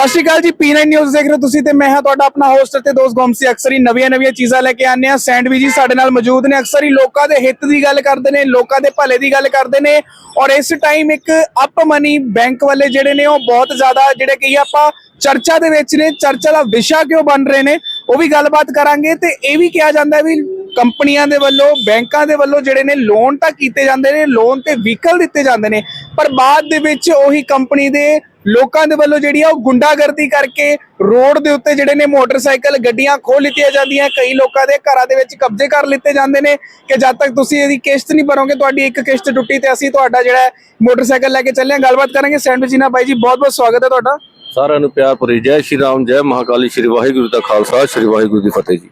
ਸਤਿ ਸ਼੍ਰੀ ਅਕਾਲ ਜੀ ਪੀ9 ਨਿਊਜ਼ ਦੇਖ ਰਹੇ ਹੋ ਤੁਸੀਂ ਤੇ ਮੈਂ ਹਾਂ ਤੁਹਾਡਾ ਆਪਣਾ ਹੋਸਟ ਤੇ ਦੋਸਤ ਗੋਮਸੀ ਅਕਸਰ ਹੀ ਨਵੀਆਂ-ਨਵੀਆਂ ਚੀਜ਼ਾਂ ਲੈ ਕੇ ਆਉਂਦੇ ਆ ਸੈਂਡਵੀ ਜੀ ਸਾਡੇ ਨਾਲ ਮੌਜੂਦ ਨੇ, ਅਕਸਰ ਹੀ ਲੋਕਾਂ ਦੇ ਹਿੱਤ ਦੀ ਗੱਲ ਕਰਦੇ ਨੇ, ਲੋਕਾਂ ਦੇ ਭਲੇ ਦੀ ਗੱਲ ਕਰਦੇ ਨੇ ਔਰ ਇਸ ਟਾਈਮ ਇੱਕ ਅਪ ਮਨੀ ਬੈਂਕ ਵਾਲੇ ਜਿਹੜੇ ਨੇ ਉਹ ਬਹੁਤ ਜ਼ਿਆਦਾ ਜਿਹੜੇ ਕਹੀ ਆਪਾਂ ਚਰਚਾ ਦੇ ਵਿੱਚ ਨੇ, ਚਰਚਾ ਦਾ ਵਿਸ਼ਾ ਕਿਉਂ ਬਣ ਰਹੇ ਨੇ, ਉਹ ਵੀ ਗੱਲਬਾਤ ਕਰਾਂਗੇ ਤੇ ਇਹ ਵੀ ਕਿਹਾ ਜਾਂਦਾ ਵੀ ਕੰਪਨੀਆਂ ਦੇ ਵੱਲੋਂ, ਬੈਂਕਾਂ ਦੇ ਵੱਲੋਂ ਜਿਹੜੇ ਨੇ ਲੋਨ ਤਾਂ ਕੀਤੇ ਜਾਂਦੇ ਨੇ ਲੋਨ ਤੇ ਵਹੀਕਲ ਦਿੱਤੇ ਜਾਂਦੇ ਨੇ, ਪਰ ਬਾਅਦ ਦੇ ਵਿੱਚ ਉਹੀ ਕੰਪਨੀ ਦੇ ਲੋਕਾਂ ਦੇ ਵੱਲੋਂ ਜਿਹੜੀ ਆ ਉਹ ਗੁੰਡਾਗਰਦੀ ਕਰਕੇ ਰੋਡ ਦੇ ਉੱਤੇ ਜਿਹੜੇ ਨੇ ਮੋਟਰਸਾਈਕਲ, ਗੱਡੀਆਂ ਖੋਹ ਲਿੱਤੀਆਂ ਜਾਂਦੀਆਂ, ਕਈ ਲੋਕਾਂ ਦੇ ਘਰਾਂ ਦੇ ਵਿੱਚ ਕਬਜ਼ੇ ਕਰ ਲਿੱਤੇ ਜਾਂਦੇ ਨੇ ਕਿ ਜਦ ਤੱਕ ਤੁਸੀਂ ਇਹਦੀ ਕਿਸ਼ਤ ਨਹੀਂ ਭਰੋਗੇ, ਤੁਹਾਡੀ ਇੱਕ ਕਿਸ਼ਤ ਟੁੱਟੀ ਤੇ ਅਸੀਂ ਤੁਹਾਡਾ ਜਿਹੜਾ ਮੋਟਰਸਾਈਕਲ ਲੈ ਕੇ ਚੱਲੇ ਹਾਂ। ਗੱਲਬਾਤ ਕਰਾਂਗੇ। ਸੈਂਡਵਿਚ ਨਾ ਬਾਈ ਜੀ ਬਹੁਤ ਬਹੁਤ ਸਵਾਗਤ ਹੈ ਤੁਹਾਡਾ। ਸਾਰਿਆਂ ਨੂੰ ਪਿਆਰ ਭਰੀ ਜੈ ਸ਼੍ਰੀ ਰਾਮ, ਜੈ ਮਹਾਕਾਲੀ, ਸ਼੍ਰੀ ਵਾਹਿਗੁਰੂ ਦਾ ਖਾਲਸਾ, ਸ਼੍ਰੀ ਵਾਹਿਗੁਰੂ ਦੀ ਫਤਿਹ ਜੀ।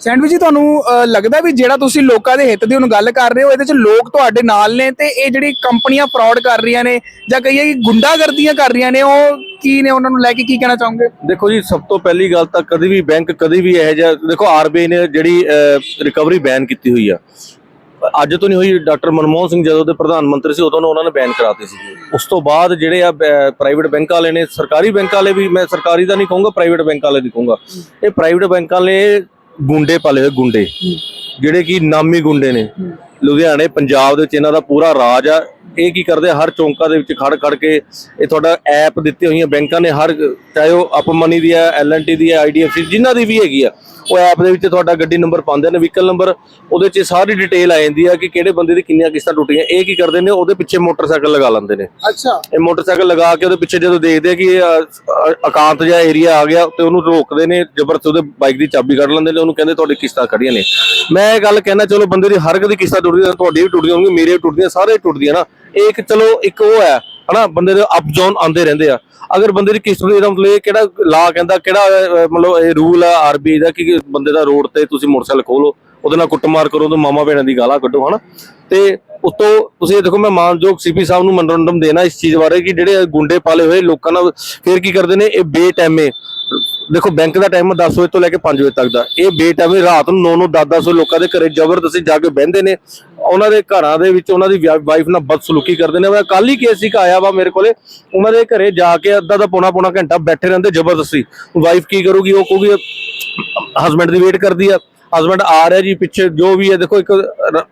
ਸੈਂਡਵਿਚ ਜੀ ਤੁਹਾਨੂੰ ਅਹ, ਲੱਗਦਾ ਵੀ ਜਿਹੜਾ ਤੁਸੀਂ ਲੋਕਾਂ ਦੇ ਹਿੱਤ ਦੀ ਹੁਣ ਗੱਲ ਕਰ ਰਹੇ ਹੋ ਇਹਦੇ ਚ ਲੋਕ ਤੁਹਾਡੇ ਨਾਲ ਨੇ ਤੇ ਇਹ ਜਿਹੜੀ ਕੰਪਨੀਆਂ ਫਰਾਡ ਕਰ ਰਹੀਆਂ ਨੇ ਜਾਂ ਕਹੀਏ ਕਿ ਗੁੰਡਾਗਰਦੀਆਂ ਕਰ ਰਹੀਆਂ ਨੇ ਉਹ ਕੀ ਨੇ ਉਹਨਾਂ ਨੂੰ ਲੈ ਕੇ ਕੀ ਕਹਿਣਾ ਚਾਹੋਗੇ? ਦੇਖੋ ਜੀ ਸਭ ਤੋਂ ਪਹਿਲੀ ਗੱਲ ਤਾਂ ਕਦੀ ਵੀ ਬੈਂਕ ਕਦੀ ਵੀ ਇਹ ਜਿਹਾ ਦੇਖੋ ਆਰਬੀਆਈ ਨੇ ਜਿਹੜੀ ਰਿਕਵਰੀ ਬੈਨ ਕੀਤੀ ਹੋਈ ਆ। ਅੱਜ ਤੋਂ ਨਹੀਂ ਹੋਈ ਡਾਕਟਰ ਮਨਮੋਹਨ ਸਿੰਘ ਜਦੋਂ ਦੇ ਪ੍ਰਧਾਨ ਮੰਤਰੀ ਸੀ ਉਦੋਂ ਉਹਨਾਂ ਨੇ ਬੈਨ ਕਰਾਤੇ ਸੀ ਉਸ ਤੋਂ ਬਾਅਦ ਜਿਹੜੇ ਆ ਪ੍ਰਾਈਵੇਟ ਬੈਂਕ ਵਾਲੇ ਨੇ ਸਰਕਾਰੀ ਬੈਂਕ ਵਾਲੇ ਵੀ ਮੈਂ ਸਰਕਾਰੀ ਦਾ ਨਹੀਂ ਕਹੂੰਗਾ ਪ੍ਰਾਈਵੇਟ ਬੈਂਕ ਵਾਲੇ ਦੀ ਕਹੂੰਗਾ। ਇਹ ਪ੍ਰਾਈਵੇਟ ਬੈਂਕਾਂ ਵਾਲੇ ਗੁੰਡੇ ਪਾਲੇ ਹੋਏ ਗੁੰਡੇ ਜਿਹੜੇ ਕਿ ਨਾਮੀ ਗੁੰਡੇ ਨੇ। ਲੁਧਿਆਣੇ ਪੰਜਾਬ ਦੇ ਵਿੱਚ ਇਹਨਾਂ ਦਾ ਪੂਰਾ ਰਾਜ ਆ। ਇਹ ਕੀ ਕਰਦੇ ਹਰ ਚੌਂਕਾਂ ਦੇ ਵਿੱਚ ਖੜ ਖੜ ਕੇ ਇਹ ਤੁਹਾਡਾ ਐਪ ਦਿੱਤੇ ਹੋਈਆਂ ਬੈਂਕਾਂ ਨੇ ਹਰ ਚਾਹੇ ਉਹ ਅਪਮਨੀ ਦੀ ਹੈ ਐਲਐਨਟੀ ਦੀ ਹੈ ਆਈਡੀਐਫਸੀ ਜਿਨ੍ਹਾਂ ਦੀ ਵੀ ਹੈਗੀ ਆ ਉਹ ਐਪ ਦੇ ਵਿੱਚ ਤੁਹਾਡਾ ਗੱਡੀ ਨੰਬਰ ਪਾਉਂਦੇ ਨੇ ਵਹੀਕਲ ਨੰਬਰ ਉਹਦੇ 'ਚ ਸਾਰੀ ਡਿਟੇਲ ਆ ਜਾਂਦੀ ਆ ਕਿ ਕਿਹੜੇ ਬੰਦੇ ਦੀ ਕਿੰਨੀਆਂ ਕਿਸ਼ਤਾਂ ਟੁੱਟੀਆਂ ਇਹ ਕੀ ਕਰਦੇ ਨੇ ਉਹਦੇ ਪਿੱਛੇ ਮੋਟਰਸਾਈਕਲ ਲਗਾ ਲੈਂਦੇ ਨੇ। ਅੱਛਾ। ਇਹ ਮੋਟਰਸਾਈਕਲ ਲਗਾ ਕੇ ਉਹਦੇ ਪਿੱਛੇ ਜਦੋਂ ਦੇਖਦੇ ਆ ਕਿ ਇਹ, ਅ, ਅ, ਇਕਾਂਤ ਜਿਹਾ ਏਰੀਆ ਆ ਗਿਆ ਤੇ ਉਹਨੂੰ ਰੋਕਦੇ ਨੇ ਜ਼ਬਰਦਸਤ ਉਹਦੇ ਬਾਈਕ ਦੀ ਚਾਬੀ ਕੱਢ ਲੈਂਦੇ ਨੇ ਉਹਨੂੰ ਕਹਿੰਦੇ ਤੁਹਾਡੀ ਕਿਸ਼ਤਾਂ ਖੜੀਆਂ ਨੇ। ਮੈਂ ਇਹ ਗੱਲ ਕਹਿਣਾ ਚਲੋ ਬੰਦੇ ਦੀ ਹਰ ਇੱਕ ਦੀ ਕਿਸ਼ਤਾਂ ਟੁੱਟਦੀਆਂ ਤੁਹਾਡੀ ਵੀ ਟੁੱਟਦੀਆਂ ਹੋਣਗੀਆਂ ਮੇਰੇ ਵੀ ਟੁੱਟਦੀਆਂ ਸਾਰੇ ਟੁੱਟਦੀਆਂ ਨਾ। ਇਹ ਇੱਕ ਚਲੋ ਇੱਕ ਉਹ ਹੈ, ਹਨਾ, ਬੰਦੇ ਦੇ ਅਪ ਡਾਊਨ ਆਉਂਦੇ ਰਹਿੰਦੇ ਆ। ਅਗਰ ਬੰਦੇ ਦੀ ਕਿਸ਼ਤ ਦੇ ਮਤਲਬ ਇਹ ਕਿਹੜਾ ਲਾ ਕਹਿੰਦਾ, ਕਿਹੜਾ ਮਤਲਬ ਇਹ ਰੂਲ ਆ ਆਰਬੀਆਈ ਦਾ ਕਿ ਬੰਦੇ ਦਾ ਰੋਡ ਤੇ ਤੁਸੀਂ ਮੋਟਰਸਾਈਕਲ ਖੋਲੋ, ਉਹਦੇ ਨਾਲ ਕੁੱਟਮਾਰ ਕਰੋ ਤੇ ਮਾਮਾ ਭੈਣਾਂ ਦੀ ਗਾਲਾਂ ਕੱਢੋ, ਹਨਾ। ਤੇ ਉਤੋਂ ਤੁਸੀਂ ਇਹ ਦੇਖੋ, ਮੈਂ ਮਾਨਯੋਗ ਸੀਪੀ ਸਾਹਿਬ ਨੂੰ ਮਨੋਰੰਜਨ ਦੇਣਾ ਇਸ ਚੀਜ਼ ਬਾਰੇ ਕਿ ਜਿਹੜੇ ਗੁੰਡੇ ਪਾਲੇ ਹੋਏ ਲੋਕਾਂ ਨਾਲ, ਫੇਰ ਕੀ ਕਰਦੇ ਨੇ? ਇਹ ਬੇਟੈਮੇ। ਦੇਖੋ ਬੈਂਕ ਦਾ ਟਾਈਮ 10 ਵਜੇ ਤੋਂ ਲੈ ਕੇ 5 ਵਜੇ ਤੱਕ ਦਾ। ਇਹ ਬੇਟਾਈਮੇ ਰਾਤ ਨੂੰ 9 9 10 10 ਲੋਕਾਂ ਦੇ ਘਰੇ ਜ਼ਬਰਦਸਤੀ ਜਾ ਕੇ ਬਹਿੰਦੇ ਨੇ। ਉਹਨਾਂ ਦੇ ਘਰਾਂ ਦੇ ਵਿੱਚ ਉਹਨਾਂ ਦੀ ਵਾਈਫ ਨਾਲ ਬਦਸਲੂਕੀ ਕਰਦੇ ਨੇ। ਮੈਂ ਕੱਲ ਹੀ ਕੇਸ ਇੱਕ ਆਇਆ ਵਾ ਮੇਰੇ ਕੋਲੇ। ਉਹਨਾਂ ਦੇ ਘਰੇ ਜਾ ਕੇ ਅੱਧਾ ਦਾ ਪੌਣਾ ਪੌਣਾ ਘੰਟਾ ਬੈਠੇ ਰਹਿੰਦੇ ਜ਼ਬਰਦਸਤੀ। ਵਾਈਫ ਕੀ ਕਰੂਗੀ? ਉਹ ਕਹੂਗੀ, ਹਸਬੰਡ ਦੀ ਵੇਟ ਕਰਦੀ ਆ। ਹਸਬੰਡ ਆ ਰਿਹਾ ਜੀ ਪਿੱਛੇ ਜੋ ਵੀ ਹੈ ਦੇਖੋ ਇੱਕ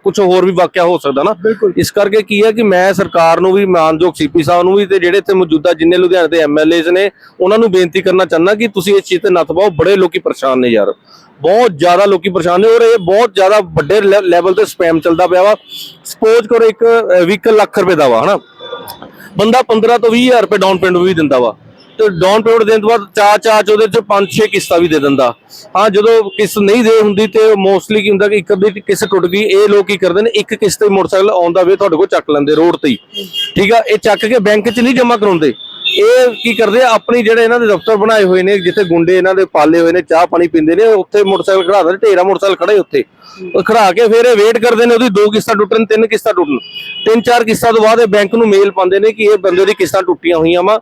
ਕੁਝ ਹੋਰ ਵੀ ਵਾਕਿਆ ਹੋ ਸਕਦਾ ਨਾ। ਇਸ ਕਰਕੇ ਕੀ ਹੈ ਕਿ ਮੈਂ ਸਰਕਾਰ ਨੂੰ ਵੀ ਮਾਨਯੋਗ ਸੀਪੀ ਸਾਹਿਬ ਨੂੰ ਵੀ ਤੇ ਜਿਹੜੇ ਇੱਥੇ ਮੌਜੂਦਾ ਜਿੰਨੇ ਲੁਧਿਆਣੇ ਦੇ ਐਮਐਲਏਸ ਨੇ ਉਹਨਾਂ ਨੂੰ ਬੇਨਤੀ ਕਰਨਾ ਚਾਹੁੰਦਾ ਕਿ ਤੁਸੀਂ ਇਸ ਚੀਜ਼ ਤੇ ਨੱਥ ਪਾਓ ਬੜੇ ਲੋਕੀ ਪਰੇਸ਼ਾਨ ਨੇ ਯਾਰ। ਬਹੁਤ ਜ਼ਿਆਦਾ ਲੋਕੀ ਪਰੇਸ਼ਾਨ ਨੇ ਔਰ ਇਹ ਬਹੁਤ ਜ਼ਿਆਦਾ ਵੱਡੇ ਲੈਵਲ ਤੇ ਸਪੈਮ ਚੱਲਦਾ ਪਿਆ ਵਾ। ਸਪੋਜ਼ ਕਰੋ ਇੱਕ ਵਹੀਕਲ ਲੱਖ ਰੁਪਏ ਦਾ ਵਾ ਹਨਾ। ਬੰਦਾ 15 ਤੋਂ 20000 ਰੁਪਏ ਡਾਊਨ ਪੇਮੈਂਟ ਵੀ ਦਿੰਦਾ ਵਾ। ਡਾਊਨ ਪੇਮੈਂਟ ਦੇਣ ਤੋਂ ਬਾਅਦ ਚਾਰ ਚਾਰ ਚ ਉਹਦੇ ਚ 5-6 ਕਿਸ਼ਤਾਂ ਵੀ ਦੇ ਦਿੰਦਾ। ਹਾਂ, ਜਦੋਂ ਕਿਸ਼ਤ ਨਹੀਂ ਦੇ ਹੁੰਦੀ ਤੇ ਮੋਸਟਲੀ ਕੀ ਹੁੰਦਾ ਕਿ ਇੱਕ ਅੱਧੀ ਕਿਸ਼ਤ ਟੁੱਟ ਗਈ, ਇਹ ਲੋਕ ਕੀ ਕਰਦੇ ਨੇ, ਇੱਕ ਕਿਸ਼ਤ ਤੇ ਮੋਟਰਸਾਈਕਲ ਆਉਂਦਾ ਵੇ ਤੁਹਾਡੇ ਕੋਲ ਚੱਕ ਲੈਂਦੇ ਰੋਡ ਤੇ ਹੀ। ਠੀਕ ਆ, ਇਹ ਚੱਕ ਕੇ ਬੈਂਕ 'ਚ ਨਹੀਂ ਜਮ੍ਹਾਂ ਕਰਾਉਂਦੇ। ਇਹ ਕੀ ਕਰਦੇ ਆ, ਆਪਣੀ ਜਿਹੜੇ ਇਹਨਾਂ ਦੇ ਦਫ਼ਤਰ ਬਣਾਏ ਹੋਏ ਨੇ, ਜਿੱਥੇ ਗੁੰਡੇ ਇਹਨਾਂ ਦੇ ਪਾਲੇ ਹੋਏ ਨੇ, ਚਾਹ ਪਾਣੀ ਪੀਂਦੇ ਨੇ, ਉੱਥੇ ਮੋਟਰਸਾਈਕਲ ਖੜਾ ਦਿੰਦੇ ਢੇਰਾ ਮੋਟਰਸਾਈਕਲ ਖੜੇ ਉੱਥੇ। ਉਹ ਖੜਾ ਕੇ ਫਿਰ ਇਹ ਵੇਟ ਕਰਦੇ ਨੇ, ਉਹਦੀ ਦੋ ਕਿਸ਼ਤਾਂ ਟੁੱਟਣ, ਤਿੰਨ ਕਿਸ਼ਤਾਂ ਟੁੱਟਣ। ਤਿੰਨ ਚਾਰ ਕਿਸ਼ਤਾਂ ਤੋਂ ਬਾਅਦ ਇਹ ਬੈਂਕ ਨੂੰ ਮੇਲ ਪਾਉਂਦੇ ਨੇ ਕਿ ਇਹ ਬੰਦੇ ਦੀ ਕਿਸ਼ਤਾਂ ਟੁੱਟੀਆਂ ਹੋਈਆਂ ਵਾ,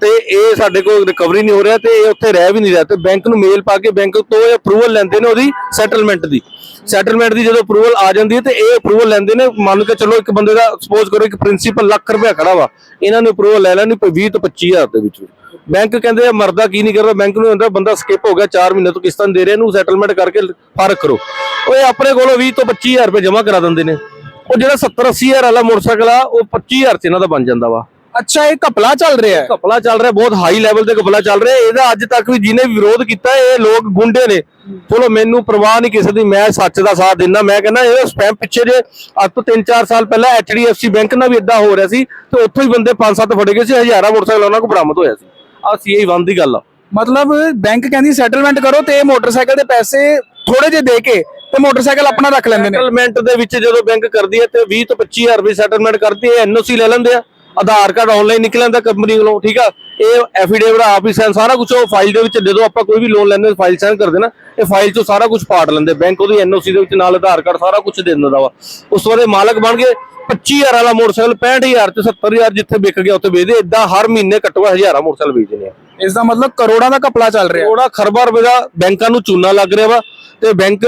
ਤੇ ਇਹ ਸਾਡੇ ਕੋਲ ਰਿਕਵਰੀ ਨਹੀਂ ਹੋ ਰਿਹਾ ਤੇ ਇਹ ਉੱਥੇ ਰਹਿ ਵੀ ਨਹੀਂ ਰਿਹਾ। ਤੇ ਬੈਂਕ ਨੂੰ ਮੇਲ ਪਾ ਕੇ ਬੈਂਕ ਤੋਂ ਇਹ ਅਪਰੂਵਲ ਲੈਂਦੇ ਨੇ ਉਹਦੀ ਸੈਟਲਮੈਂਟ ਦੀ। ਸੈਟਲਮੈਂਟ ਦੀ ਜਦੋਂ ਅਪਰੂਵਲ ਆ ਜਾਂਦੀ ਹੈ ਤੇ ਇਹ ਅਪਰੂਵਲ ਲੈਂਦੇ ਨੇ, ਮੰਨ ਕੇ ਚਲੋ ਇੱਕ ਬੰਦੇ ਦਾ ਸਪੋਜ਼ ਕਰੋ ਇੱਕ ਪ੍ਰਿੰਸੀਪਲ ਲੱਖ ਰੁਪਏ ਖੜਾ ਵਾ, ਇਹਨਾਂ ਨੇ ਅਪਰੂਵਲ ਲੈ ਲੈਣੀ 20 ਤੋਂ 25000 ਦੇ ਵਿੱਚ ਬੈਂਕ ਕਹਿੰਦੇ ਆ, ਮਰਦਾ ਕੀ ਨਹੀਂ ਕਰਦਾ ਬੈਂਕ ਨੂੰ ਹੁੰਦਾ, ਬੰਦਾ ਸਕਿਪ ਹੋ ਗਿਆ 4 ਮਹੀਨੇ ਤੋਂ ਕਿਸ਼ਤਾਂ ਦੇ ਰਿਹਾ, ਇਹਨੂੰ ਸੈਟਲਮੈਂਟ ਕਰਕੇ ਫ਼ਰਕ ਕਰੋ। ਉਹ ਆਪਣੇ ਕੋਲੋਂ 20 ਤੋਂ 25000 ਰੁਪਏ ਜਮ੍ਹਾਂ ਕਰਾ ਦਿੰਦੇ ਨੇ। ਉਹ ਜਿਹੜਾ 70 80000 ਵਾਲਾ ਮੋਟਰਸਾਈਕਲ ਆ, ਉਹ 25000 ਚ ਇਹਨਾਂ ਦਾ ਬਣ ਜਾਂਦਾ ਵਾ। ਅੱਛਾ ਇਹ ਘਪਲਾ ਚੱਲ ਰਿਹਾ ਹੈ। ਘਪਲਾ ਚੱਲ ਰਿਹਾ ਬਹੁਤ ਹਾਈ ਲੈਵਲ ਤੇ ਘਪਲਾ ਚੱਲ ਰਿਹਾ। ਇਹਦਾ ਅੱਜ ਤੱਕ ਵੀ ਜਿਹਨੇ ਵੀ ਵਿਰੋਧ ਕੀਤਾ ਇਹ ਲੋਕ ਗੁੰਡੇ ਨੇ। ਚਲੋ ਮੈਨੂੰ ਪਰਵਾਹ ਨਹੀਂ ਕਿਸੇ ਦੀ ਮੈਂ ਸੱਚ ਦਾ ਸਾਥ ਦਿੰਦਾ। ਮੈਂ ਕਹਿੰਦਾ ਇਹ ਸਪੈਮ ਪਿੱਛੇ ਜੇ ਅੱਜ ਤੋਂ 3-4 ਸਾਲ ਪਹਿਲਾਂ HDFC ਬੈਂਕ ਨਾਲ ਵੀ ਇਦਾਂ ਹੋ ਰਿਹਾ ਸੀ ਤੇ ਉੱਥੋਂ ਹੀ ਬੰਦੇ 5-7 ਫੜੇ ਗਏ ਸੀ ਹਜ਼ਾਰਾਂ ਮੋਟਰਸਾਈਕਲ ਉਹਨਾਂ ਕੋਲ ਬਰਾਮਦ ਹੋਇਆ ਸੀ। ਆ ਸੀਆਈ ਵਨ ਦੀ ਗੱਲ ਆ। ਮਤਲਬ ਬੈਂਕ ਕਹਿੰਦੀ ਸੈਟਲਮੈਂਟ ਕਰੋ ਤੇ ਇਹ ਮੋਟਰਸਾਈਕਲ ਦੇ ਪੈਸੇ ਥੋੜੇ ਜਿਹੇ ਦੇ ਕੇ ਤੇ ਮੋਟਰਸਾਈਕਲ ਆਪਣਾ ਰੱਖ ਲੈਂਦੇ ਨੇ। ਸੈਟਲਮੈਂਟ ਦੇ ਵਿੱਚ ਜਦੋਂ ਬੈਂਕ ਕਰਦੀ ਹੈ ਤੇ 20 ਤੋਂ 25000 ਰੁਪਏ ਸੈਟਲਮੈਂਟ ਕਰਦੀ ਹੈ ਐਨਓਸੀ ਲੈ ਲੈਂਦੇ ਆ। ਆਧਾਰ ਕਾਰਡ ਆਨਲਾਈਨ ਨਿਕਲ ਆਂਦਾ ਕੰਪਨੀ ਵੱਲੋਂ ਠੀਕ ਆ? ਇਹ ਐਫੀਡੇਵਿਟ ਆਪ ਹੀ ਸਾਈਨ ਸਾਰਾ ਕੁਝ ਉਹ ਫਾਈਲ ਦੇ ਵਿੱਚ ਜਦੋਂ ਆਪਾਂ ਕੋਈ ਵੀ ਲੋਨ ਲੈਂਦੇ ਫਾਈਲ ਸਾਈਨ ਕਰਦੇ ਨਾ ਇਹ ਫਾਈਲ ਚੋਂ ਸਾਰਾ ਕੁਝ ਪਾੜ ਲੈਂਦੇ ਬੈਂਕ ਉਹਦੀ ਐਨਓਸੀ ਦੇ ਵਿੱਚ ਨਾਲ ਆਧਾਰ ਕਾਰਡ ਸਾਰਾ ਕੁਝ ਦੇ ਦਿੰਦਾ ਵਾ। ਉਸ ਤੋਂ ਬਾਅਦ ਇਹ ਮਾਲਕ ਬਣ ਗਏ 25000 ਵਾਲਾ ਮੋਟਰਸਾਈਕਲ 65000 ਤੇ 70000 ਜਿੱਥੇ ਵਿਕ ਗਿਆ ਉੱਥੇ ਵੇਚਦੇ ਇਦਾਂ ਹਰ ਮਹੀਨੇ ਘੱਟ ਹਜ਼ਾਰਾਂ ਮੋਟਰਸਾਈਕਲ ਵੇਚਦੇ ਆ ਇਸ ਦਾ ਮਤਲਬ ਕਰੋੜਾਂ ਦਾ ਘਪਲਾ ਚੱਲ ਰਿਹਾ। ਕਰੋੜਾਂ ਖਰਬਾਂ ਰੁਪਏ ਦਾ ਬੈਂਕਾਂ ਨੂੰ ਚੂਨਾ ਲੱਗ ਰਿਹਾ ਵਾ ਤੇ ਬੈਂਕ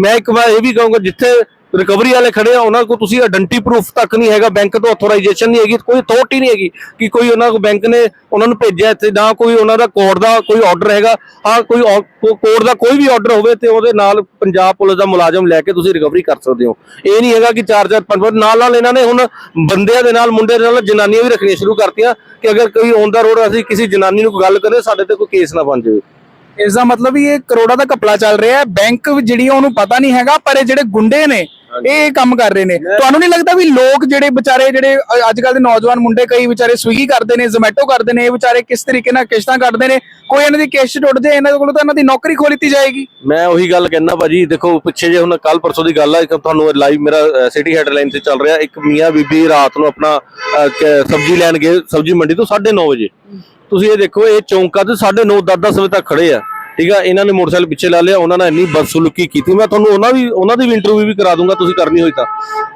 ਮੈਂ ਇੱਕ ਵਾਰ ਇਹ ਵੀ ਕਹੂੰਗਾ ਜਿੱਥੇ ਰਿਕਵਰੀ ਵਾਲੇ ਖੜੇ ਆ, ਉਹਨਾਂ ਕੋਲ ਤੁਸੀਂ ਆਇਡੈਂਟੀ ਪ੍ਰੂਫ ਤੱਕ ਨਹੀਂ ਹੈਗਾ ਬੈਂਕ ਤੋਂ ਆਥੋਰਾਈਜੇਸ਼ਨ ਨਹੀਂ ਹੈਗੀ, ਕੋਈ ਅਥਾਰਟੀ ਨਹੀਂ ਹੈਗੀ ਕਿ ਕੋਈ ਉਹਨਾਂ ਕੋ ਬੈਂਕ ਨੇ ਉਹਨਾਂ ਨੂੰ ਭੇਜਿਆ ਇੱਥੇ, ਨਾ ਕੋਈ ਉਹਨਾਂ ਦਾ ਕੋਰਟ ਦਾ ਕੋਈ ਆਰਡਰ ਹੈਗਾ ਹਾਂ ਕੋਈ ਕੋਰਟ ਦਾ ਕੋਈ ਵੀ ਆਰਡਰ ਹੋਵੇ ਤੇ ਉਹਦੇ ਨਾਲ ਪੰਜਾਬ ਪੁਲਿਸ ਦਾ ਮੁਲਾਜ਼ਮ ਲੈ ਕੇ ਤੁਸੀਂ ਰਿਕਵਰੀ ਕਰ ਸਕਦੇ ਹੋ। ਇਹ ਨਹੀਂ ਹੈਗਾ ਕਿ ਚਾਰ ਚਾਰ ਪੰਜ ਪੰਜ ਨਾਲ ਨਾਲ ਇਹਨਾਂ ਨੇ ਹੁਣ ਬੰਦਿਆਂ ਦੇ ਨਾਲ, ਮੁੰਡੇ ਦੇ ਨਾਲ ਜਨਾਨੀਆਂ ਵੀ ਰੱਖਣੀਆਂ ਸ਼ੁਰੂ ਕਰਤੀਆਂ ਕਿ ਅਗਰ ਕੋਈ ਔਨ ਦਾ ਰੋਡ ਅਸੀਂ ਕਿਸੇ ਜਨਾਨੀ ਨੂੰ ਗੱਲ ਕਰੇ, ਸਾਡੇ ਤੇ ਕੋਈ ਕੇਸ ਨਾ ਬਣ ਜਾਵੇ। ਇਸ ਦਾ ਮਤਲਬ ਵੀ ਇਹ ਕਰੋੜਾਂ ਦਾ ਘਪਲਾ ਚੱਲ ਰਿਹਾ ਹੈ। ਬੈਂਕ ਜਿਹੜੀ ਉਹਨੂੰ ਪਤਾ ਨਹੀਂ ਹੈਗਾ ਪਰ ਇਹ ਜਿਹੜੇ ਗੁੰਡੇ ਨੇ ਇਹ ਕੰਮ ਕਰ ਰਹੇ ਨੇ। ਤੁਹਾਨੂੰ ਨਹੀਂ ਲੱਗਦਾ ਵੀ ਲੋਕ ਜਿਹੜੇ ਵਿਚਾਰੇ ਜਿਹੜੇ ਅੱਜ ਕੱਲ ਦੇ ਨੌਜਵਾਨ ਮੁੰਡੇ ਕਈ ਵਿਚਾਰੇ ਸਵਿਗੀ ਕਰਦੇ ਨੇ ਜ਼ੋਮੈਟੋ ਕਰਦੇ ਨੇ ਇਹ ਵਿਚਾਰੇ ਕਿਸ ਤਰੀਕੇ ਨਾਲ ਕਿਸ਼ਤਾਂ ਕੱਢਦੇ ਨੇ? ਕੋਈ ਇਹਨਾਂ ਦੀ ਕਿਸ਼ਤ ਟੁੱਟ ਜਾਏ ਇਹਨਾਂ ਕੋਲੋਂ ਤਾਂ ਇਹਨਾਂ ਦੀ ਨੌਕਰੀ ਖੋਹ ਲਿੱਤੀ ਜਾਏਗੀ। ਮੈਂ ਉਹੀ ਗੱਲ ਕਹਿਣਾ ਭਾਜੀ ਦੇਖੋ ਪਿੱਛੇ ਜੇ ਹੁਣ ਕੱਲ ਪਰਸੋਂ ਦੀ ਗੱਲ ਆ ਤੁਹਾਨੂੰ ਲਾਈਵ ਮੇਰਾ ਸਿਟੀ ਹੈਡਲਾਈਨ ਤੇ ਚੱਲ ਰਿਹਾ ਇੱਕ ਮੀਆਂ ਬੀਬੀ ਰਾਤ ਨੂੰ ਆਪਣਾ ਸਬਜ਼ੀ ਲੈਣ ਗਏ ਸਬਜ਼ੀ ਮੰਡੀ ਤੋਂ 9:30 ਵਜੇ। ਤੁਸੀਂ ਇਹ ਦੇਖੋ, ਇਹ ਚੌਂਕਾ ਤੇ 9:30 10:10 ਵਜੇ ਤੱਕ ਖੜੇ ਆ। ਠੀਕ ਆ? ਇਹਨਾਂ ਨੇ ਮੋਟਰਸਾਈਕਲ ਪਿੱਛੇ ਲਾ ਲਿਆ, ਉਹਨਾਂ ਨੇ ਇੰਨੀ ਬਦਸਲੂਕੀ ਕੀਤੀ। ਮੈਂ ਤੁਹਾਨੂੰ ਉਹਨਾਂ ਵੀ, ਉਹਨਾਂ ਦੀ ਵੀ ਇੰਟਰਵਿਊ ਵੀ ਕਰਾ ਦੂੰਗਾ, ਤੁਸੀਂ ਕਰਨੀ ਹੋਈ ਤਾਂ।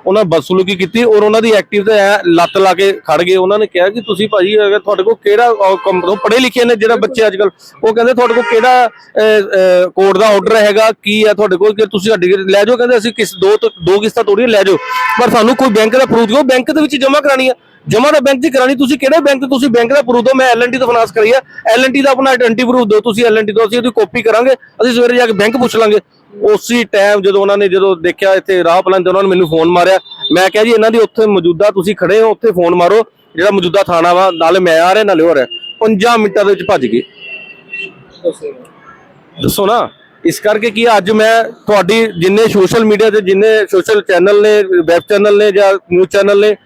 ਉਹਨਾਂ ਬਦਸਲੂਕੀ ਕੀਤੀ ਔਰ ਉਹਨਾਂ ਦੀ ਐਕਟਿਵ ਤੇ ਲੱਤ ਲਾ ਕੇ ਖੜ ਗਏ। ਉਹਨਾਂ ਨੇ ਕਿਹਾ ਕਿ ਤੁਸੀਂ ਭਾਜੀ, ਅਗਰ ਤੁਹਾਡੇ ਕੋਲ ਕਿਹੜਾ ਪੜ੍ਹੇ ਲਿਖੇ ਨੇ ਜਿਹੜਾ ਬੱਚੇ ਅੱਜ ਕੱਲ ਉਹ ਕਹਿੰਦੇ ਤੁਹਾਡੇ ਕੋਲ ਕਿਹੜਾ ਕੋਰਟ ਦਾ ਆਰਡਰ ਹੈਗਾ, ਕੀ ਹੈ ਤੁਹਾਡੇ ਕੋਲ, ਕਿ ਤੁਸੀਂ ਸਾਡੀ ਲੈ ਜਾਓ। ਕਹਿੰਦੇ ਅਸੀਂ ਕਿਸ ਦੋ ਤੋਂ, ਦੋ ਕਿਸ਼ਤਾਂ ਤੋੜੀਆਂ, ਲੈ ਜਾਓ। ਪਰ ਸਾਨੂੰ ਕੋਈ ਬੈਂਕ ਦਾ ਪ੍ਰੂਫ ਦਿਓ ਬੈਂਕ ਦੇ ਵਿੱਚ ਜਮ੍ਹਾਂ ਕਰਾਣੀ ਆ। ਜਮਾ ਦਾ ਬੈਂਕ 'ਚ ਕਰਾਣੀ ਤੁਸੀਂ ਕਿਹੜੇ ਬੈਂਕ ਤੁਸੀਂ ਬੈਂਕ ਦਾ ਪ੍ਰੂਫ ਦਿਓ, ਮੈਂ ਐਲਐਨਟੀ ਤੋਂ ਫਾਈਨਾਂਸ ਕਰੀ ਆ। ਐਲਐਨਟੀ ਦਾ ਆਪਣਾ ਆਇਡੈਂਟੀ ਪ੍ਰੂਫ ਦਿਓ, ਤੁਸੀਂ ਐਲਐਨਟੀ ਤੋਂ, ਅਸੀਂ ਉਹਦੀ ਕਾਪੀ ਕਰਾਂਗੇ, ਅਸੀਂ ਸਵੇਰੇ ਜਾ ਕੇ ਬੈਂਕ ਪੁੱਛ ਲਾਂਗੇ। ਉਸੇ ਟਾਈਮ ਜਦੋਂ ਉਹਨਾਂ ਨੇ ਜਦੋਂ ਦੇਖਿਆ, ਇੱਥੇ ਰਾਹ ਪਲਾਂ ਤੇ ਉਹਨਾਂ ਨੇ ਮੈਨੂੰ ਫੋਨ ਮਾਰਿਆ। ਮੈਂ ਕਿਹਾ ਜੀ, ਇਹਨਾਂ ਦੀ ਉੱਥੇ ਮੌਜੂਦਾ, ਤੁਸੀਂ ਖੜੇ ਹੋ, ਉੱਥੇ ਫੋਨ ਮਾਰੋ, ਜਿਹੜਾ ਮੌਜੂਦਾ ਥਾਣਾ ਵਾ, ਨਾਲੇ ਮੈਂ ਆ ਰਿਹਾ, ਨਾਲੇ ਹੋ ਰਿਹਾ। 5 ਮਿੰਟਾਂ ਦੇ ਵਿੱਚ ਭੱਜ ਗਏ। ਦੱਸੋ ਨਾ, ਇਸ ਕਰਕੇ ਕੀ ਅੱਜ ਮੈਂ ਤੁਹਾਡੀ ਜਿੰਨੇ ਸੋਸ਼ਲ ਮੀਡੀਆ ਤੇ, ਜਿੰਨੇ ਸੋਸ਼ਲ ਚੈਨਲ ਨੇ ਵੈਬ ਚੈਨਲ ਨੇ ਜਾਂ ਨਿਊਜ਼ ਚੈਨਲ ਨੇ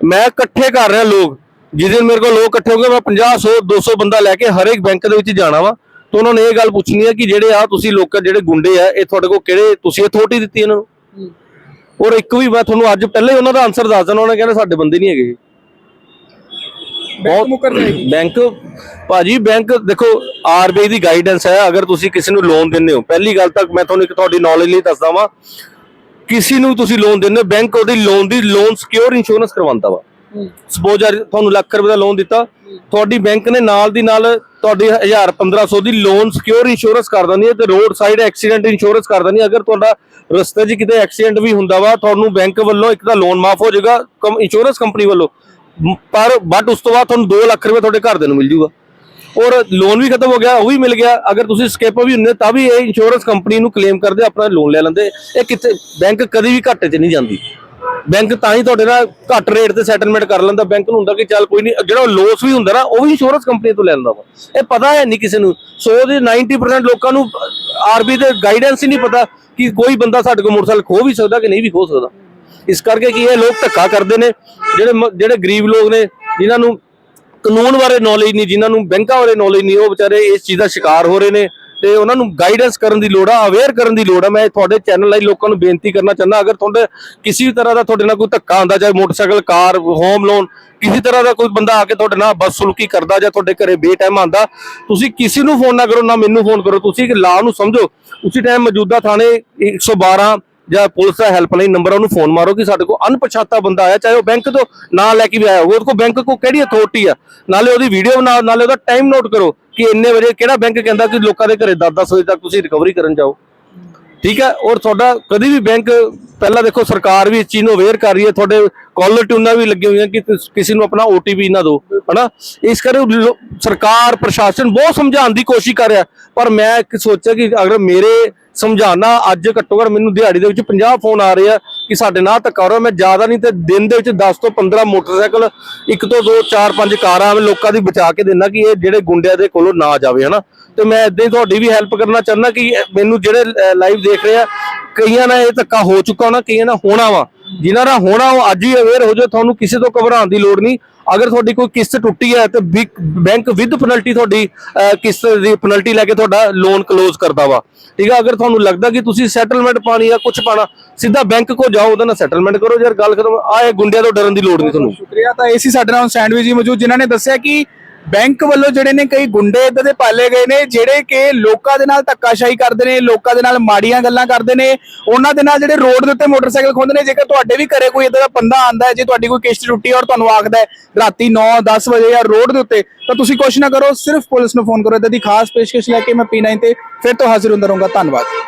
ਮੈਂ ਇਕੱਠੇ ਕਰ ਰਿਹਾ ਲੋਕ ਜਿਸ ਦਿਨ ਮੇਰੇ ਕੋਲ ਲੋਕ ਇਕੱਠੇ ਹੋਗੇ ਮੈਂ 50 100 200 ਬੰਦਾ ਲੈ ਕੇ ਹਰ ਇੱਕ ਬੈਂਕ ਦੇ ਵਿੱਚ ਜਾਣਾ ਵਾ। ਤਾਂ ਉਹਨਾਂ ਨੇ ਇਹ ਗੱਲ ਪੁੱਛਣੀ ਹੈ ਕਿ ਜਿਹੜੇ ਆ ਤੁਸੀਂ ਲੋਕ ਜਿਹੜੇ ਗੁੰਡੇ ਆ ਇਹ ਤੁਹਾਡੇ ਕੋਲ ਕਿਹੜੇ ਤੁਸੀਂ ਅਥਾਰਟੀ ਦਿੱਤੀ ਇਹਨਾਂ ਨੂੰ? ਔਰ ਇੱਕ ਵੀ ਮੈਂ ਤੁਹਾਨੂੰ ਅੱਜ ਪਹਿਲਾਂ ਹੀ ਉਹਨਾਂ ਦਾ ਆਨਸਰ ਦੱਸ ਦੇਣਾ ਉਹਨਾਂ ਕਹਿੰਦੇ ਸਾਡੇ ਬੰਦੇ ਨਹੀਂ ਹੈਗੇ। ਬੈਂਕ ਮੁਕਰ ਜਾਏਗੀ। ਬੈਂਕ ਭਾਜੀ ਬੈਂਕ ਦੇਖੋ ਆਰਬੀਆਈ ਦੀ ਗਾਈਡੈਂਸ ਹੈ ਅਗਰ ਤੁਸੀਂ ਕਿਸੇ ਨੂੰ ਲੋਨ ਦਿੰਦੇ ਹੋ। ਪਹਿਲੀ ਗੱਲ ਤਾਂ ਮੈਂ ਤੁਹਾਨੂੰ ਇੱਕ ਤੁਹਾਡੀ ਨੌਲੇਜ ਲਈ ਦੱਸਦਾ ਵਾਂ ਕਿਸੇ ਨੂੰ ਤੁਸੀਂ ਲੋਨ ਦਿੰਦੇ ਹੋ ਬੈਂਕ ਉਹਦੀ ਲੋਨ ਦੀ ਲੋਨ ਸਿਕਿਉਰ ਇੰਸ਼ੋਰੈਂਸ ਕਰਵਾਉਂਦਾ ਵਾ। ਸਪੋਜ਼ ਤੁਹਾਨੂੰ ਲੱਖ ਰੁਪਏ ਦਾ ਲੋਨ ਦਿੱਤਾ ਤੁਹਾਡੀ ਬੈਂਕ ਨੇ ਨਾਲ ਦੀ ਨਾਲ ਤੁਹਾਡੀ 1000 1500 ਦੀ ਲੋਨ ਸਿਕਿਉਰ ਇੰਸ਼ੋਰੈਂਸ ਕਰ ਦਿੰਦੀ ਹੈ ਤੇ ਰੋਡ ਸਾਈਡ ਐਕਸੀਡੈਂਟ ਇੰਸ਼ੋਰੈਂਸ ਕਰ ਦਿੰਦੀ ਹੈ। ਅਗਰ ਤੁਹਾਡਾ ਰਸਤੇ 'ਚ ਕਿਤੇ ਐਕਸੀਡੈਂਟ ਵੀ ਹੁੰਦਾ ਵਾ ਤੁਹਾਨੂੰ ਬੈਂਕ ਵੱਲੋਂ ਇੱਕ ਤਾਂ ਲੋਨ ਮਾਫ ਹੋ ਜਾਏਗਾ ਇੰਸ਼ੋਰੈਂਸ ਕੰਪਨੀ ਵੱਲੋਂ ਪਰ ਬਟ ਉਸ ਤੋਂ ਬਾਅਦ ਤੁਹਾਨੂੰ 2 ਲੱਖ ਰੁਪਏ ਤੁਹਾਡੇ ਘਰ ਦੇ ਨੂੰ ਮਿਲ ਜੂਗਾ। ਔਰ ਲੋਨ ਵੀ ਖਤਮ ਹੋ ਗਿਆ, ਉਹ ਵੀ ਮਿਲ ਗਿਆ। ਅਗਰ ਤੁਸੀਂ ਸਕੇਪ ਵੀ ਹੁੰਦੇ ਤਾਂ ਵੀ ਇਹ ਇੰਸ਼ੋਰੈਂਸ ਕੰਪਨੀ ਨੂੰ ਕਲੇਮ ਕਰਦੇ, ਆਪਣਾ ਲੋਨ ਲੈ ਲੈਂਦੇ। ਇਹ ਕਿਤੇ ਬੈਂਕ ਕਦੀ ਵੀ ਘਾਟੇ 'ਚ ਨਹੀਂ ਜਾਂਦੀ। ਬੈਂਕ ਤਾਂ ਹੀ ਤੁਹਾਡੇ ਨਾਲ ਘੱਟ ਰੇਟ ਤੇ ਸੈਟਲਮੈਂਟ ਕਰ ਲੈਂਦਾ। ਬੈਂਕ ਨੂੰ ਹੁੰਦਾ ਕਿ ਚੱਲ ਕੋਈ ਨਹੀਂ, ਜਿਹੜਾ ਲੋਸ ਵੀ ਹੁੰਦਾ ਨਾ, ਉਹ ਵੀ ਇੰਸ਼ੋਰੈਂਸ ਕੰਪਨੀ ਤੋਂ ਲੈ ਲੈਂਦਾ ਵਾ। ਇਹ ਪਤਾ ਹੈ ਨਹੀਂ ਕਿਸੇ ਨੂੰ। ਸੋ ਦੇ 90% ਲੋਕਾਂ ਨੂੰ ਆਰਬੀ ਦੇ ਗਾਈਡੈਂਸ ਹੀ ਨਹੀਂ ਪਤਾ ਕਿ ਕੋਈ ਬੰਦਾ ਸਾਡੇ ਕੋਲ ਮੋਟਰਸਾਈਕਲ ਖੋ ਵੀ ਸਕਦਾ ਕਿ ਨਹੀਂ ਵੀ ਖੋ ਸਕਦਾ। ਇਸ ਕਰਕੇ ਕੀ ਇਹ ਲੋਕ ਧੱਕਾ ਕਰਦੇ ਨੇ। ਜਿਹੜੇ ਜਿਹੜੇ ਗਰੀਬ ਲੋਕ ਨੇ, ਜਿਨ੍ਹਾਂ ਨੂੰ ਕਾਨੂੰਨ ਬਾਰੇ ਨੌਲੇਜ ਨਹੀਂ, ਜਿਨ੍ਹਾਂ ਨੂੰ ਬੈਂਕਾਂ ਬਾਰੇ ਨੌਲੇਜ ਨਹੀਂ, ਉਹ ਵਿਚਾਰੇ ਇਸ ਚੀਜ਼ ਦਾ ਸ਼ਿਕਾਰ ਹੋ ਰਹੇ ਨੇ ਤੇ ਉਹਨਾਂ ਨੂੰ ਗਾਈਡੈਂਸ ਕਰਨ ਦੀ ਲੋੜ ਆ ਅਵੇਅਰ ਕਰਨ ਦੀ ਲੋੜ ਆ। ਮੈਂ ਤੁਹਾਡੇ ਚੈਨਲ ਲਈ ਲੋਕਾਂ ਨੂੰ ਬੇਨਤੀ ਕਰਨਾ ਚਾਹੁੰਦਾ, ਅਗਰ ਤੁਹਾਡੇ ਕਿਸੇ ਵੀ ਤਰ੍ਹਾਂ ਦਾ ਤੁਹਾਡੇ ਨਾਲ ਕੋਈ ਧੱਕਾ ਹੁੰਦਾ ਚਾਹੇ ਮੋਟਰਸਾਈਕਲ, ਕਾਰ ਹੋਮ ਲੋਨ ਕਿਸੇ ਤਰ੍ਹਾਂ ਦਾ ਕੋਈ ਬੰਦਾ ਆ ਕੇ ਤੁਹਾਡੇ ਨਾਲ ਬਦਸਲੂਕੀ ਕਰਦਾ ਜਾਂ ਤੁਹਾਡੇ ਘਰੇ ਬੇਟਾਈਮ ਆਂਦਾ ਤੁਸੀਂ ਕਿਸੇ ਨੂੰ ਫੋਨ ਨਾ ਕਰੋ, ਨਾ ਮੈਨੂੰ ਫੋਨ ਕਰੋ। ਤੁਸੀਂ ਇੱਕ ਲਾ ਨੂੰ ਸਮਝੋ। ਉਸੇ ਟਾਈਮ ਮੌਜੂਦਾ ਥਾਣੇ 112 ਜਾਂ ਪੁਲਿਸ ਦਾ ਹੈਲਪਲਾਈਨ ਨੰਬਰ ਉਹਨੂੰ ਫੋਨ ਮਾਰੋ ਕਿ ਸਾਡੇ ਕੋਲ ਅਣਪਛਾਤਾ ਬੰਦਾ ਆਇਆ, ਚਾਹੇ ਉਹ ਬੈਂਕ ਤੋਂ ਨਾਂ ਲੈ ਕੇ ਵੀ ਆਇਆ ਹੋਵੇ, ਉਹਦੇ ਕੋਲ ਬੈਂਕ ਕੋ ਕਿਹੜੀ ਅਥਾਰਟੀ ਆ? ਨਾਲੇ ਉਹਦੀ ਵੀਡੀਓ ਬਣਾ, ਨਾਲੇ ਉਹਦਾ ਟਾਈਮ ਨੋਟ ਕਰੋ ਕਿ ਇੰਨੇ ਵਜੇ ਕਿਹੜਾ ਬੈਂਕ ਕਹਿੰਦਾ ਕਿ ਲੋਕਾਂ ਦੇ ਘਰੇ 10-10 ਵਜੇ ਤੱਕ ਤੁਸੀਂ ਰਿਕਵਰੀ ਕਰਨ ਜਾਓ। ਠੀਕ ਹੈ ਔਰ ਤੁਹਾਡਾ ਕਦੀ ਵੀ ਬੈਂਕ ਪਹਿਲਾਂ ਦੇਖੋ ਸਰਕਾਰ ਵੀ ਇਸ ਚੀਜ਼ ਨੂੰ ਅਵੇਅਰ ਕਰ ਰਹੀ ਹੈ, ਤੁਹਾਡੇ ਕਾਲਰ ਟਿਊਨਾਂ ਵੀ ਲੱਗੀਆਂ ਹੋਈਆਂ ਕਿ ਕਿਸੇ ਨੂੰ ਆਪਣਾ OTP ਨਾ ਦਿਓ, ਹਨਾ? ਇਸ ਕਰਕੇ ਸਰਕਾਰ, ਪ੍ਰਸ਼ਾਸਨ ਬਹੁਤ ਸਮਝਾਉਣ ਦੀ ਕੋਸ਼ਿਸ਼ ਕਰ ਰਿਹਾ, ਪਰ ਮੈਂ ਸੋਚਿਆ ਕਿ ਅਗਰ ਮੇਰੇ ਸਮਝਾਣਾ ਅੱਜ ਘੱਟੋ ਘੱਟ ਮੈਨੂੰ ਦਿਹਾੜੀ ਦੇ ਵਿੱਚ 50 ਫੋਨ ਆ ਰਹੇ ਆ ਕਿ ਸਾਡੇ ਨਾਲ ਧੱਕਾ ਹੋ ਰਿਹਾ ਮੈਂ ਜ਼ਿਆਦਾ ਨਹੀਂ ਤੇ ਦਿਨ ਦੇ ਵਿੱਚ 10 ਤੋਂ 15 ਮੋਟਰਸਾਈਕਲ, ਇੱਕ ਤੋਂ ਦੋ, ਚਾਰ, ਪੰਜ ਕਾਰਾਂ ਮੈਂ ਲੋਕਾਂ ਦੀ ਬਚਾ ਕੇ ਦੇਣਾ ਕਿ ਇਹ ਜਿਹੜੇ ਗੁੰਡਿਆਂ ਦੇ ਕੋਲੋਂ ਨਾ ਜਾਵੇ, ਹਨਾ? ਤੇ ਮੈਂ ਇਦਾਂ ਹੀ ਤੁਹਾਡੀ ਵੀ ਹੈਲਪ ਕਰਨਾ ਚਾਹੁੰਦਾ ਕਿ ਮੈਨੂੰ ਜਿਹੜੇ ਲਾਈਵ ਦੇਖ ਰਹੇ ਆ, ਕਈਆਂ ਨਾਲ ਇਹ ਧੱਕਾ ਹੋ ਚੁੱਕਾ ਹੋਣਾ, ਕਈਆਂ ਨਾਲ ਹੋਣਾ ਵਾ। ਜਿਨ੍ਹਾਂ ਨਾਲ ਹੋਣਾ ਉਹ ਅੱਜ ਹੀ ਅਵੇਅਰ ਹੋ ਜਾਓ, ਤੁਹਾਨੂੰ ਕਿਸੇ ਤੋਂ ਘਬਰਾਉਣ ਦੀ ਲੋੜ ਨਹੀਂ। ਅਗਰ ਤੁਹਾਡੀ ਕੋਈ ਕਿਸ਼ਤ ਟੁੱਟੀ ਹੈ ਤੇ ਬੈਂਕ ਵਿਦ ਪੈਨਲਟੀ ਤੁਹਾਡੀ ਅਹ, ਕਿਸ਼ਤ ਦੀ ਪੈਨਲਟੀ ਲੈ ਕੇ ਤੁਹਾਡਾ ਲੋਨ ਕਲੋਜ਼ ਕਰਦਾ ਵਾ। ਠੀਕ ਹੈ ਅਗਰ ਤੁਹਾਨੂੰ ਲੱਗਦਾ ਕਿ ਤੁਸੀਂ ਸੈਟਲਮੈਂਟ ਪਾਣੀ ਆ ਕੁਝ ਪਾਣਾ ਸਿੱਧਾ ਬੈਂਕ ਕੋ ਜਾਓ ਉਹਦੇ ਨਾਲ ਸੈਟਲਮੈਂਟ ਕਰੋ। ਯਾਰ ਗੱਲ ਖਤਮ ਆਏ ਗੁੰਡਿਆਂ ਤੋਂ ਡਰਨ ਦੀ ਲੋੜ ਨਹੀਂ ਤੁਹਾਨੂੰ। ਸ਼ੁਕਰੀਆ ਤਾਂ ਏਸੀ ਸਾਡੇ ਨਾਲ ਸੈਂਡਵਿਚ ਜੀ ਮੌਜੂਦ ਜਿਨ੍ਹਾਂ ਨੇ ਦੱਸਿਆ ਕਿ ਬੈਂਕ ਵੱਲੋਂ ਜਿਹੜੇ ਨੇ ਕਈ ਗੁੰਡੇ ਇਦਾਂ ਦੇ ਪਾਲੇ ਗਏ ਨੇ, ਜਿਹੜੇ ਕਿ ਲੋਕਾਂ ਦੇ ਨਾਲ ਧੱਕਾਸ਼ਾਹੀ ਕਰਦੇ ਨੇ, ਲੋਕਾਂ ਦੇ ਨਾਲ ਮਾੜੀਆਂ ਗੱਲਾਂ ਕਰਦੇ ਨੇ, ਉਹਨਾਂ ਦੇ ਨਾਲ ਜਿਹੜੇ ਰੋਡ ਦੇ ਉੱਤੇ ਮੋਟਰਸਾਈਕਲ ਖੋਂਦੇ ਨੇ, ਜੇਕਰ ਤੁਹਾਡੇ ਵੀ ਘਰੇ ਕੋਈ ਇਦਾਂ ਦਾ ਬੰਦਾ ਆਂਦਾ ਹੈ, ਜੇ ਤੁਹਾਡੀ ਕੋਈ ਕਿਸ਼ਤ ਟੁੱਟੀ ਔਰ ਤੁਹਾਨੂੰ ਆਖਦਾ ਹੈ ਰਾਤੀ 9 10 ਵਜੇ ਜਾਂ ਰੋਡ ਦੇ ਉੱਤੇ, ਤਾਂ ਤੁਸੀਂ ਕੁਛ ਨਾ ਕਰੋ, ਸਿਰਫ ਪੁਲਿਸ ਨੂੰ ਫੋਨ ਕਰੋ, ਇਦਾਂ ਦੀ ਖਾਸ ਪੇਸ਼ਕਸ਼ ਲੈ ਕੇ ਮੈਂ P9 ਤੇ ਫਿਰ ਤੋਂ ਹਾਜ਼ਰ ਹੁੰਦਾ ਰਹੂੰਗਾ। ਧੰਨਵਾਦ।